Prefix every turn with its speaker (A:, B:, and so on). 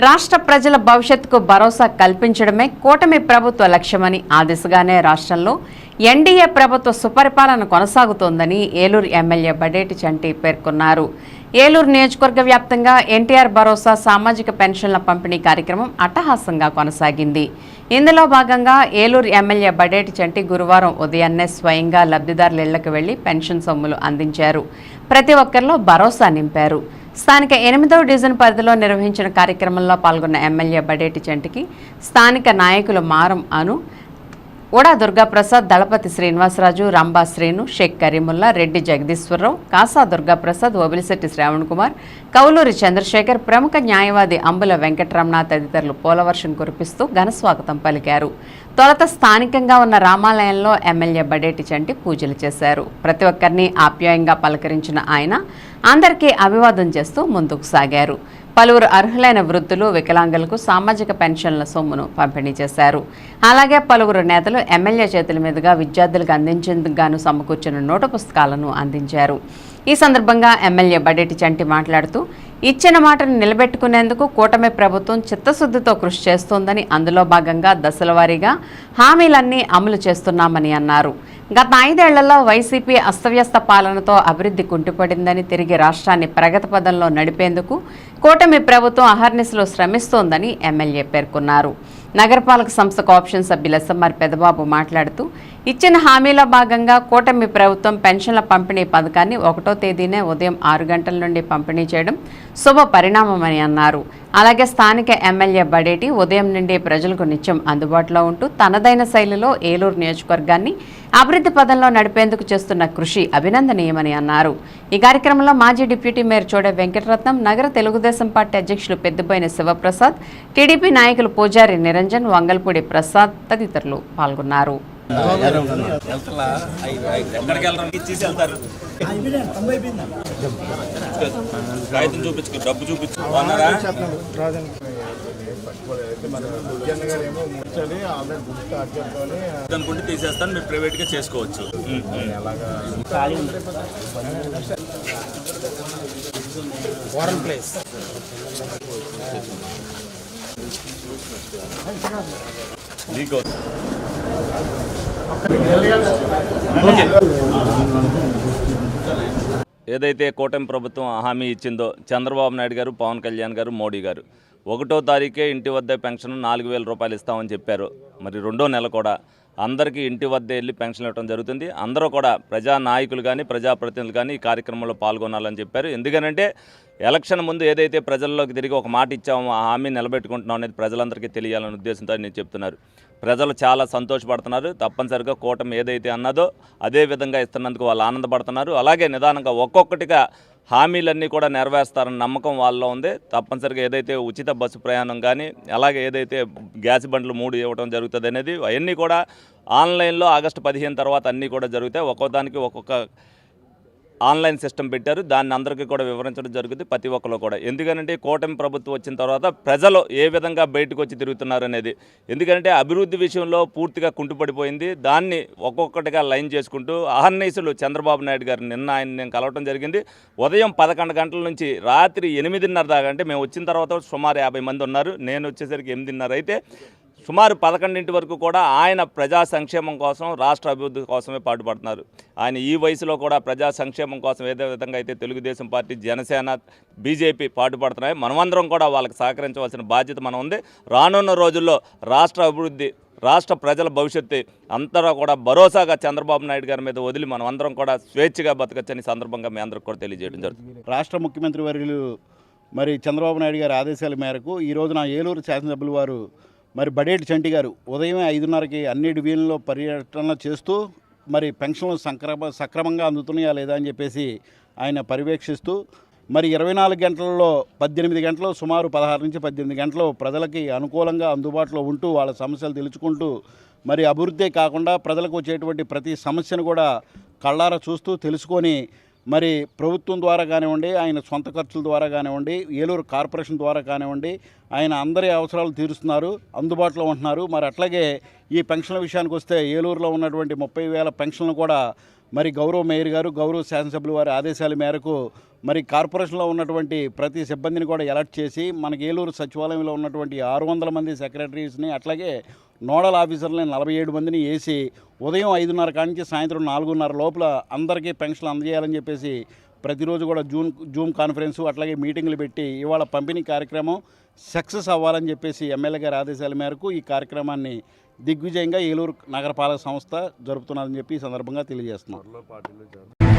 A: రాష్ట్ర ప్రజల భవిష్యత్తుకు భరోసా కల్పించడమే కూటమి ప్రభుత్వ లక్ష్యమని ఆ దిశగానే రాష్ట్రంలో ఎన్డీఏ ప్రభుత్వ సుపరిపాలన కొనసాగుతోందని ఏలూరు ఎమ్మెల్యే బడేటి చంటి పేర్కొన్నారు. ఏలూరు నియోజకవర్గ వ్యాప్తంగా ఎన్టీఆర్ భరోసా సామాజిక పెన్షన్ల పంపిణీ కార్యక్రమం అట్టహాసంగా కొనసాగింది. ఇందులో భాగంగా ఏలూరు ఎమ్మెల్యే బడేటి చంటి గురువారం ఉదయాన్నే స్వయంగా లబ్ధిదారుల ఇళ్ళకు వెళ్ళి పెన్షన్ సొమ్ములు అందించారు. ప్రతి ఒక్కరిలో భరోసా నింపారు. స్థానిక ఎనిమిదవ డివిజన్ పరిధిలో నిర్వహించిన కార్యక్రమంలో పాల్గొన్న ఎమ్మెల్యే బడేటి చెంటికి స్థానిక నాయకులు మారం అను ఓడా దుర్గాప్రసాద్ దళపతి శ్రీనివాసరాజు రంభా శ్రీను షేక్ కరీముల్లా రెడ్డి జగదీశ్వరరావు కాసా దుర్గాప్రసాద్ ఓబిలిశెట్టి శ్రావణ్ కుమార్ కౌలూరి చంద్రశేఖర్ ప్రముఖ న్యాయవాది అంబుల వెంకటరమణ తదితరులు పోలవర్షం కురిపిస్తూ ఘనస్వాగతం పలికారు. తొలత స్థానికంగా ఉన్న రామాలయంలో ఎమ్మెల్యే బడేటి చంటి పూజలు చేశారు. ప్రతి ఒక్కరిని ఆప్యాయంగా పలకరించిన ఆయన అందరికీ అభివాదం చేస్తూ ముందుకు సాగారు. పలువురు అర్హులైన వృద్ధులు వికలాంగులకు సామాజిక పెన్షన్ల సొమ్మును పంపిణీ చేశారు. అలాగే పలువురు నేతలు ఎమ్మెల్యే చేతుల మీదుగా విద్యార్థులకు అందించేందుకు గాను సమకూర్చిన నోటు పుస్తకాలను అందించారు. ఈ సందర్భంగా ఎమ్మెల్యే బడేటి చంటి మాట్లాడుతూ ఇచ్చిన మాటను నిలబెట్టుకునేందుకు కూటమి ప్రభుత్వం చిత్తశుద్ధితో కృషి చేస్తోందని అందులో భాగంగా దశలవారీగా హామీలన్నీ అమలు చేస్తున్నామని అన్నారు. గత ఐదేళ్ళలో వైసీపీ అస్తవ్యస్త పాలనతో అభివృద్ధి కుంటుపడిందని తిరిగి రాష్ట్రాన్ని ప్రగతి పదంలో నడిపేందుకు కూటమి ప్రభుత్వం అహర్నిశలు శ్రమిస్తోందని ఎమ్మెల్యే పేర్కొన్నారు. నగరపాలక సంస్థకు ఆప్షన్ సభ్యుల ఎస్ఎంఆర్ పెదబాబు మాట్లాడుతూ ఇచ్చిన హామీలో భాగంగా కూటమి ప్రభుత్వం పెన్షన్ల పంపిణీ పథకాన్ని ఒకటో తేదీనే ఉదయం ఆరు గంటల నుండి పంపిణీ చేయడం శుభ పరిణామమని అన్నారు. అలాగే స్థానిక ఎమ్మెల్యే బడేటి ఉదయం నుండి ప్రజలకు నిత్యం అందుబాటులో ఉంటూ తనదైన శైలిలో ఏలూరు నియోజకవర్గాన్ని అభివృద్ధి పదంలో నడిపేందుకు చేస్తున్న కృషి అభినందనీయమని అన్నారు. ఈ కార్యక్రమంలో మాజీ డిప్యూటీ మేయర్ చోడే వెంకటరత్నం నగర తెలుగుదేశం పార్టీ అధ్యక్షులు పెద్దిపోయిన శివప్రసాద్ టీడీపీ నాయకులు పూజారి నిరంజన్ వంగల్పూడి ప్రసాద్ తదితరులు పాల్గొన్నారు.
B: ఎక్కడికి వెళ్ళరు ఇచ్చేసి వెళ్తారు రైతులు చూపించుకో డబ్బు చూపించు అన్నారా అనుకుంటే తీసేస్తాను మీరు ప్రైవేట్గా చేసుకోవచ్చు ఉమ్, ప్లేస్ ఏదైతే కూటమి ప్రభుత్వం హామీ ఇచ్చిందో చంద్రబాబు నాయుడు గారు పవన్ కళ్యాణ్ గారు మోడీ గారు ఒకటో తారీఖే ఇంటి వద్ద పెన్షన్ నాలుగు వేల రూపాయలు ఇస్తామని చెప్పారు. మరి రెండో నెల కూడా అందరికీ ఇంటి వద్ద వెళ్ళి పెన్షన్ ఇవ్వడం జరుగుతుంది. అందరూ కూడా ప్రజా నాయకులు కానీ ప్రజాప్రతినిధులు కానీ ఈ కార్యక్రమంలో పాల్గొనాలని చెప్పారు. ఎందుకనంటే ఎలక్షన్ ముందు ఏదైతే ప్రజల్లోకి తిరిగి ఒక మాట ఇచ్చామో ఆ హామీ నిలబెట్టుకుంటున్నాం అనేది ప్రజలందరికీ తెలియాలనే ఉద్దేశంతో నేను చెప్తున్నారు. ప్రజలు చాలా సంతోషపడుతున్నారు. తప్పనిసరిగా కూటమి ఏదైతే అన్నదో అదే విధంగా ఇస్తున్నందుకు వాళ్ళు ఆనందపడుతున్నారు. అలాగే నిదానంగా ఒక్కొక్కటిగా హామీలన్నీ కూడా నెరవేరుస్తారన్న నమ్మకం వాళ్ళలో ఉంది. తప్పనిసరిగా ఏదైతే ఉచిత బస్సు ప్రయాణం కానీ అలాగే ఏదైతే గ్యాస్ బండ్లు మూడు ఇవ్వడం జరుగుతుంది అనేది అవన్నీ కూడా ఆన్లైన్లో ఆగస్టు పదిహేను తర్వాత అన్నీ కూడా జరుగుతాయి. ఒక్కొక్కదానికి ఒక్కొక్క ఆన్లైన్ సిస్టమ్ పెట్టారు. దాన్ని అందరికీ కూడా వివరించడం జరుగుతుంది ప్రతి ఒక్కరు కూడా. ఎందుకంటే కూటమి ప్రభుత్వం వచ్చిన తర్వాత ప్రజలు ఏ విధంగా బయటకు వచ్చి తిరుగుతున్నారు అనేది. ఎందుకంటే అభివృద్ధి విషయంలో పూర్తిగా కుంటుపడిపోయింది. దాన్ని ఒక్కొక్కటిగా లైన్ చేసుకుంటూ అహర్నీసులు చంద్రబాబు నాయుడు గారు నిన్న ఆయన నేను కలవటం జరిగింది. ఉదయం పదకొండు గంటల నుంచి రాత్రి ఎనిమిదిన్నర దాకా అంటే మేము వచ్చిన తర్వాత సుమారు యాభై మంది ఉన్నారు. నేను వచ్చేసరికి ఎనిమిదిన్నర అయితే సుమారు పదకొండింటి వరకు కూడా ఆయన ప్రజా సంక్షేమం కోసం రాష్ట్ర అభివృద్ధి కోసమే పాటుపడుతున్నారు. ఆయన ఈ వయసులో కూడా ప్రజా సంక్షేమం కోసం ఏదే విధంగా అయితే తెలుగుదేశం పార్టీ జనసేన బీజేపీ పాటుపడుతున్నాయి. మనమందరం కూడా వాళ్ళకి సహకరించవలసిన బాధ్యత మనం ఉంది. రానున్న రోజుల్లో రాష్ట్ర అభివృద్ధి రాష్ట్ర ప్రజల భవిష్యత్తు అంతరా కూడా భరోసాగా చంద్రబాబు నాయుడు గారి మీద వదిలి మనం అందరం కూడా స్వేచ్ఛగా బతకచ్చని సందర్భంగా మీ అందరికి కూడా తెలియజేయడం జరుగుతుంది.
C: రాష్ట్ర ముఖ్యమంత్రి వర్యులు మరి చంద్రబాబు నాయుడు గారి ఆదేశాల మేరకు ఈ రోజున ఏలూరు శాసనసభ్యులు వారు మరి బడేటి చంటి గారు ఉదయమే ఐదున్నరకి అన్ని డివిజన్లో పర్యటన చేస్తూ మరి పెన్షన్లు సంక్రమ సక్రమంగా అందుతున్నాయా లేదా అని చెప్పేసి ఆయన పర్యవేక్షిస్తూ మరి ఇరవై నాలుగు గంటలలో పద్దెనిమిది గంటలు సుమారు పదహారు నుంచి పద్దెనిమిది గంటలు ప్రజలకి అనుకూలంగా అందుబాటులో ఉంటూ వాళ్ళ సమస్యలు తెలుసుకుంటూ మరి అభివృద్ధి కాకుండా ప్రజలకు వచ్చేటువంటి ప్రతి సమస్యను కూడా కళ్ళారా చూస్తూ తెలుసుకొని మరి ప్రభుత్వం ద్వారా కానివ్వండి ఆయన సొంత ఖర్చుల ద్వారా కానివ్వండి ఏలూరు కార్పొరేషన్ ద్వారా కానివ్వండి ఆయన అందరి అవసరాలు తీరుస్తున్నారు అందుబాటులో ఉంటున్నారు. మరి అట్లాగే ఈ పెన్షన్ల విషయానికి వస్తే ఏలూరులో ఉన్నటువంటి ముప్పై వేల పెన్షన్లు కూడా మరి గౌరవ మేయర్ గారు గౌరవ శాసనసభ్యుల వారి ఆదేశాల మేరకు మరి కార్పొరేషన్లో ఉన్నటువంటి ప్రతి సిబ్బందిని కూడా ఎలర్ట్ చేసి మనకి ఏలూరు సచివాలయంలో ఉన్నటువంటి ఆరు వందల మంది సెక్రటరీస్ని అట్లాగే నోడల్ ఆఫీసర్లని నలభై ఏడు మందిని వేసి ఉదయం ఐదున్నర కానించి సాయంత్రం నాలుగున్నర లోపల అందరికీ పెన్షన్లు అందజేయాలని చెప్పేసి ప్రతిరోజు కూడా జూన్ జూమ్ కాన్ఫరెన్స్ అట్లాగే మీటింగ్లు పెట్టి ఇవాళ పంపిణీ కార్యక్రమం సక్సెస్ అవ్వాలని చెప్పేసి ఎమ్మెల్యే గారి ఆదేశాల మేరకు ఈ కార్యక్రమాన్ని దిగ్విజయంగా ఏలూరు నగరపాలక సంస్థ జరుపుతున్నదని చెప్పి ఈ సందర్భంగా తెలియజేస్తున్నాం.